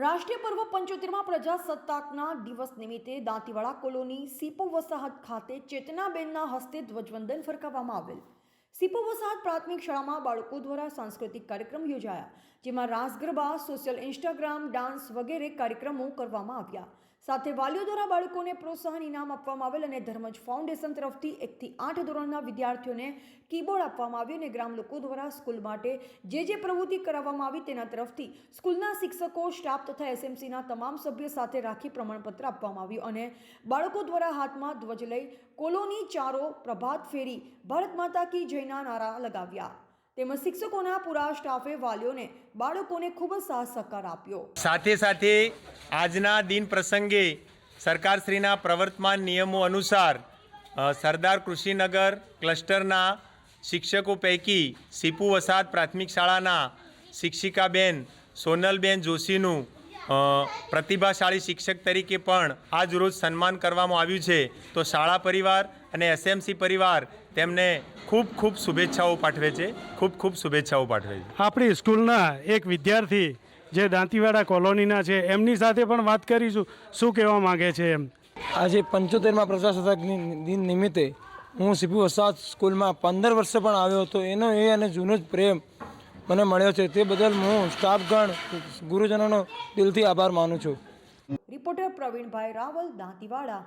રાષ્ટ્રીય પર્વ પંચોતેરમાં પ્રજાસત્તાકના દિવસ નિમિત્તે દાંતીવાડા કોલોની સીપો વસાહત ખાતે ચેતનાબેનના હસ્તે ધ્વજવંદન ફરકાવવામાં આવેલ. સીપો વસાહત પ્રાથમિક શાળામાં બાળકો દ્વારા સાંસ્કૃતિક કાર્યક્રમ યોજાયા, જેમાં Raas Garba social Instagram, dance વગેરે કાર્યક્રમો કરવામાં આવ્યા. સાથે વાલીઓ દ્વારા બાળકોને પ્રોત્સાહન ઇનામ આપવામાં આવેલ અને ધર્મજ ફાઉન્ડેશન તરફથી એકથી આઠ ધોરણના વિદ્યાર્થીઓને કીબોર્ડ આપવામાં આવ્યું અને ગ્રામ લોકો દ્વારા સ્કૂલ માટે જે જે પ્રવૃત્તિ કરાવવામાં આવી તેના તરફથી સ્કૂલના શિક્ષકો, સ્ટાફ તથા એસએમસીના તમામ સભ્યો સાથે રાખી પ્રમાણપત્ર આપવામાં આવ્યું અને બાળકો દ્વારા હાથમાં ધ્વજ લઈ કોલોની ચારો પ્રભાત ફેરી ભારત માતા કી જયના નારા લગાવ્યા. તેમજ શિક્ષકોના પૂરા સ્ટાફે વાલીઓને બાળકોને ખૂબ જ સાથ સહકાર આપ્યો. સાથે સાથે આજના દિન પ્રસંગે સરકારશ્રીના પ્રવર્તમાન નિયમો અનુસાર સરદાર કૃષિનગર ક્લસ્ટરના શિક્ષકો પૈકી સીપુ વસાદ પ્રાથમિક શાળાના શિક્ષિકાબેન સોનલબેન જોશીનું પ્રતિભાશાળી શિક્ષક તરીકે પણ આજ રોજ સન્માન કરવામાં આવ્યું છે. તો શાળા પરિવાર અને એસએમસી પરિવાર તેમને ખૂબ ખૂબ શુભેચ્છાઓ પાઠવે છે. ખૂબ ખૂબ શુભેચ્છાઓ પાઠવે છે. આપણી સ્કૂલના એક વિદ્યાર્થી જે દાંતીવાડા કોલોનીના છે એમની સાથે પણ વાત કરીશું. શું કહેવા માગે છે એમ? આજે પંચોતેરમાં પ્રજાસત્તાક દિન- નિમિત્તે હું સીપી વસાદ સ્કૂલમાં પંદર વર્ષે પણ આવ્યો હતો. એનો એ અને જૂનો જ પ્રેમ મને મળ્યો છે. તે બદલ હું સ્ટાફગણ ગુરુજનોનો દિલથી આભાર માનું છું. રિપોર્ટર પ્રવીણભાઈ રાવલ, દાંતીવાડા.